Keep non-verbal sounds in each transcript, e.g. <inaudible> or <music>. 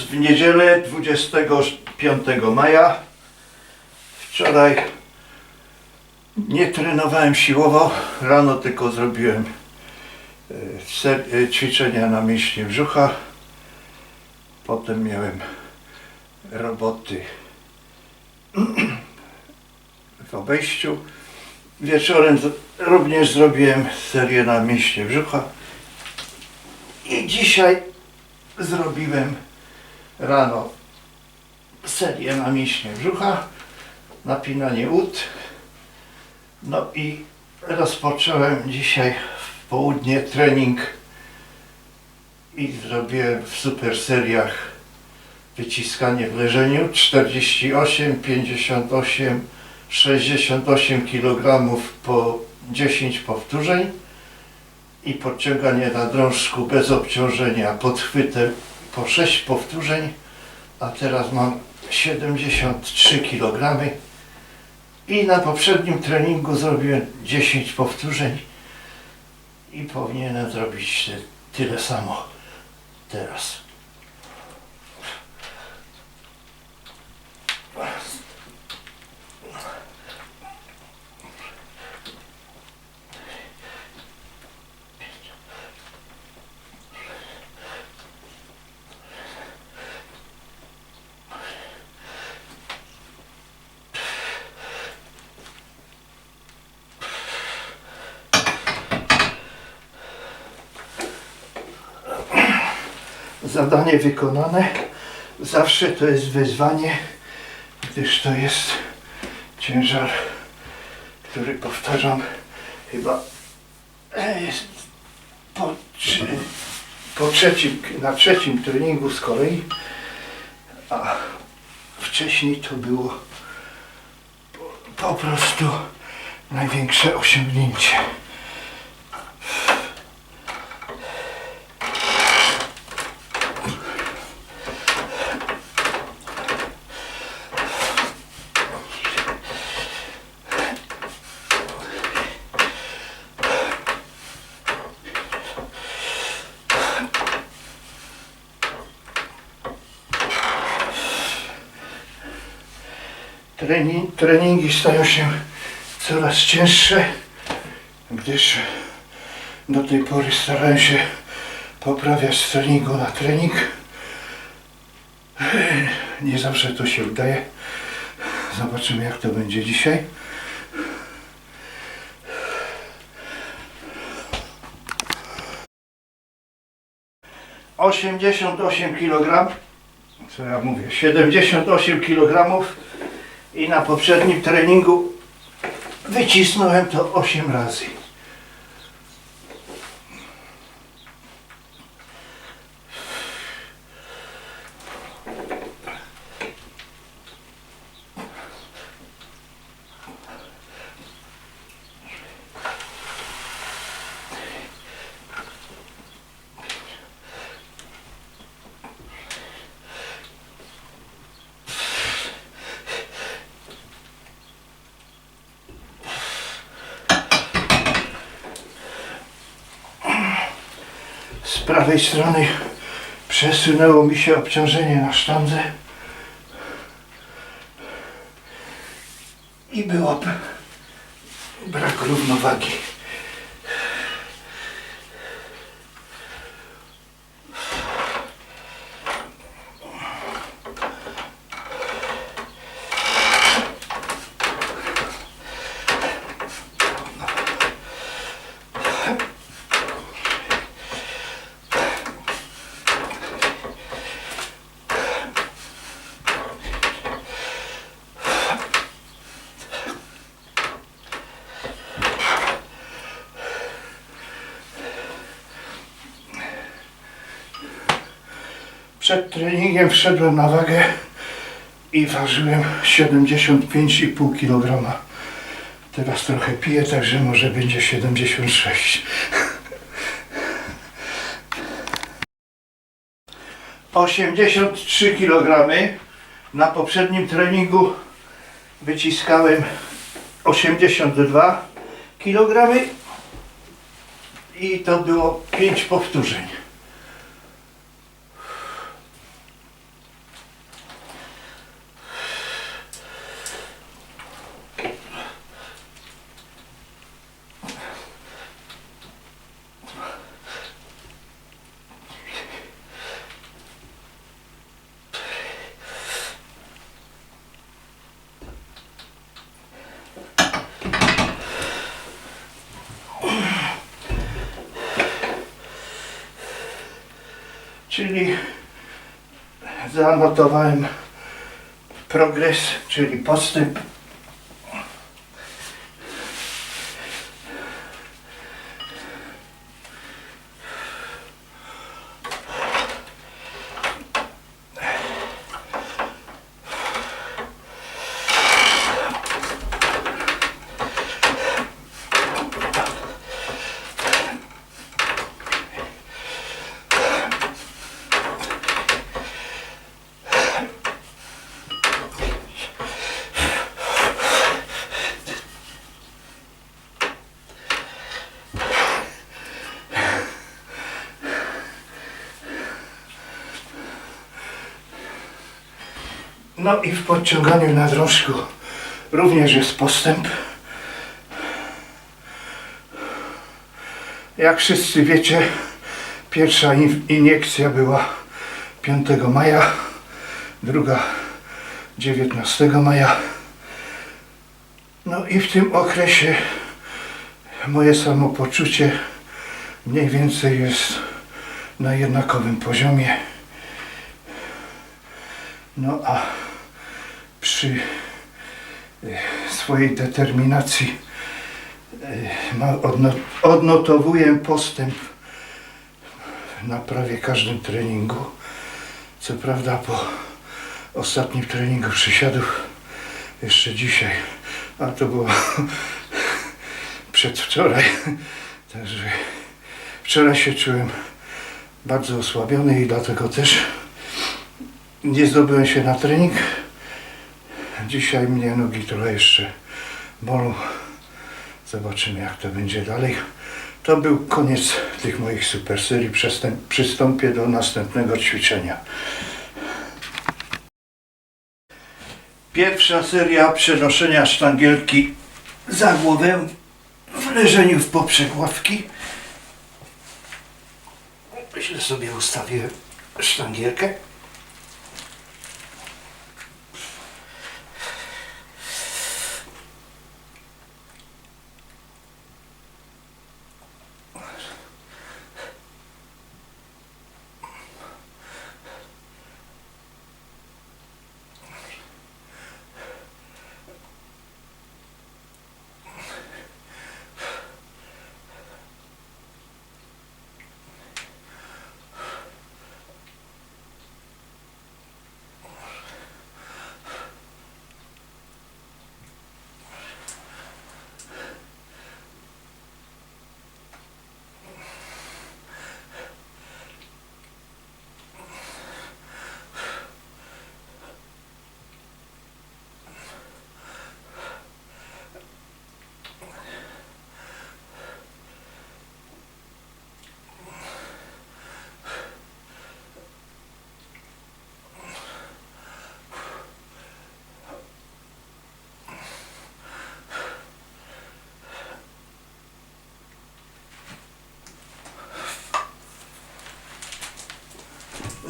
W niedzielę 25 maja wczoraj nie trenowałem siłowo, rano tylko zrobiłem e, e, ćwiczenia na mięśnie brzucha. Potem miałem roboty <clears throat> w obejściu. Wieczorem również zrobiłem serię na mięśnie brzucha. I dzisiaj zrobiłem rano serię na mięśnie brzucha, napinanie ud. No i rozpocząłem dzisiaj w południe trening i zrobiłem w super seriach wyciskanie w leżeniu 48, 58, 68 kg po 10 powtórzeń i podciąganie na drążku bez obciążenia pod chwytem po 6 powtórzeń, a teraz mam 73 kg i na poprzednim treningu zrobiłem 10 powtórzeń i powinienem zrobić ty- tyle samo teraz. Zadanie wykonane. Zawsze to jest wyzwanie, gdyż to jest ciężar, który powtarzam chyba e, jest po, po trzecim, na trzecim treningu z kolei, a wcześniej to było po, po prostu największe osiągnięcie. Trening, treningi stają się coraz cięższe, gdyż do tej pory starałem się poprawiać z treningu na trening. Nie zawsze to się udaje. Zobaczymy jak to będzie dzisiaj. Osiemdziesiąt osiem kilogram co ja mówię, 78 kg i na poprzednim treningu wycisnąłem to 8 razy. Z prawej strony przesunęło mi się obciążenie na sztandze i było brak równowagi. Przed treningiem wszedłem na wagę i ważyłem 75,5 kg. Teraz trochę piję, także może będzie 76. Osiemdziesiąt trzy kilogramy. Na poprzednim treningu wyciskałem 82 kilogramy i to było 5 powtórzeń. Czyli zanotowałem progres, czyli postęp. No i w podciąganiu na drążku również jest postęp. Jak wszyscy wiecie, pierwsza in- iniekcja była 5 maja, druga 19 maja. No i w tym okresie moje samopoczucie mniej więcej jest na jednakowym poziomie. No a przy e, swojej determinacji e, odnotowuję postęp na prawie każdym treningu. Co prawda po ostatnim treningu przysiadów jeszcze dzisiaj, a to było <laughs> przedwczoraj. Także wczoraj się czułem bardzo osłabiony i dlatego też nie zdobyłem się na trening. Dzisiaj mnie nogi trochę jeszcze bolą. Zobaczymy jak to będzie dalej. To był koniec tych moich super serii. Przystąpię do następnego ćwiczenia. Pierwsza seria przenoszenia sztangielki za głowę w leżeniu w poprzek ławki. Źle sobie ustawiłem sztangielkę.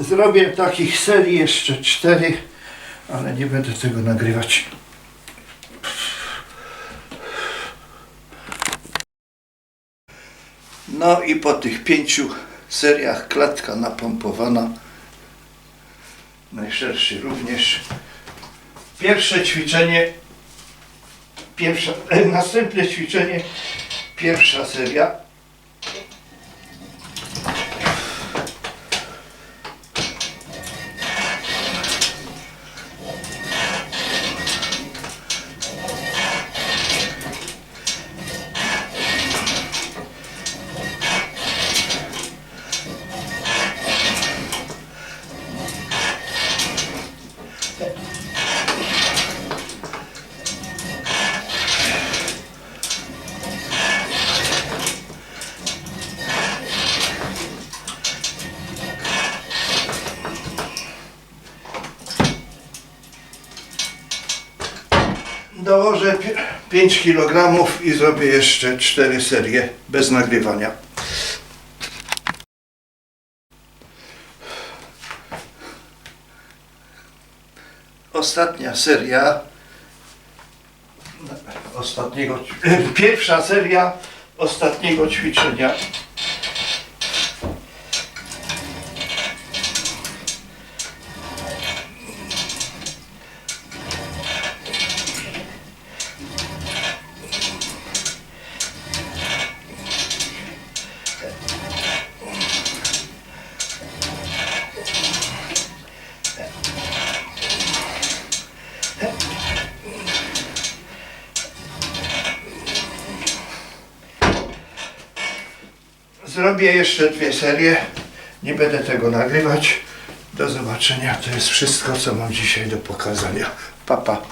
Zrobię takich serii jeszcze cztery, ale nie będę tego nagrywać. No i po tych pięciu seriach klatka napompowana. Najszerszy również. Pierwsze ćwiczenie, pierwsza, <laughs> następne ćwiczenie, pierwsza seria. Dołożę 5 kg i zrobię jeszcze 4 serie bez nagrywania. Ostatnia seria. Ostatniego, pierwsza seria ostatniego ćwiczenia. Zrobię jeszcze dwie serie. Nie będę tego nagrywać. Do zobaczenia. To jest wszystko, co mam dzisiaj do pokazania. Pa, pa.